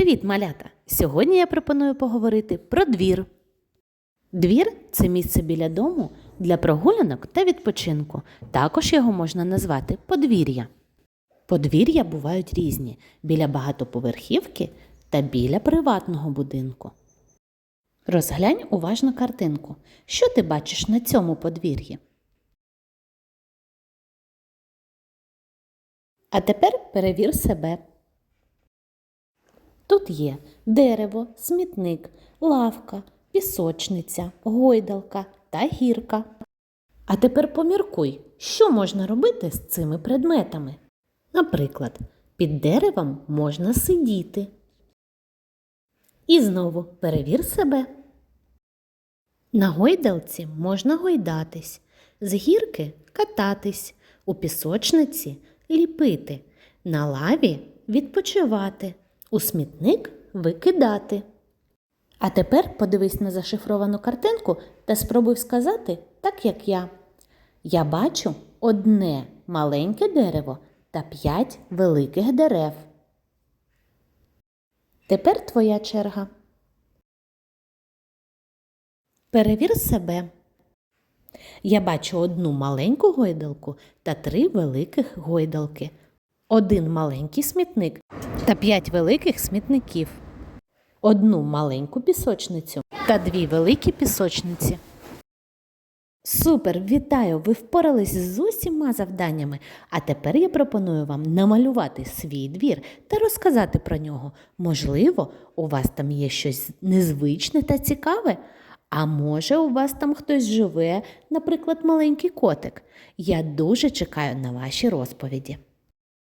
Привіт, малята! Сьогодні я пропоную поговорити про двір. Двір це місце біля дому для прогулянок та відпочинку. Також його можна назвати подвір'я. Подвір'я бувають різні біля багатоповерхівки та біля приватного будинку. Розглянь уважно картинку. Що ти бачиш на цьому подвір'ї? А тепер перевір себе. Тут є дерево, смітник, лавка, пісочниця, гойдалка та гірка. А тепер поміркуй, що можна робити з цими предметами. Наприклад, під деревом можна сидіти. І знову перевір себе. На гойдалці можна гойдатись, з гірки кататись, у пісочниці ліпити, на лаві відпочивати, у смітник викидати. А тепер подивись на зашифровану картинку та спробуй сказати так, як я. Я бачу одне маленьке дерево та п'ять великих дерев. Тепер твоя черга. Перевір себе. Я бачу одну маленьку гойдалку та три великих гойдалки, один маленький смітник та п'ять великих смітників, одну маленьку пісочницю та дві великі пісочниці. Супер, вітаю! Ви впорались з усіма завданнями. А тепер я пропоную вам намалювати свій двір та розказати про нього. Можливо, у вас там є щось незвичне та цікаве. А може, у вас там хтось живе, наприклад, маленький котик. Я дуже чекаю на ваші розповіді.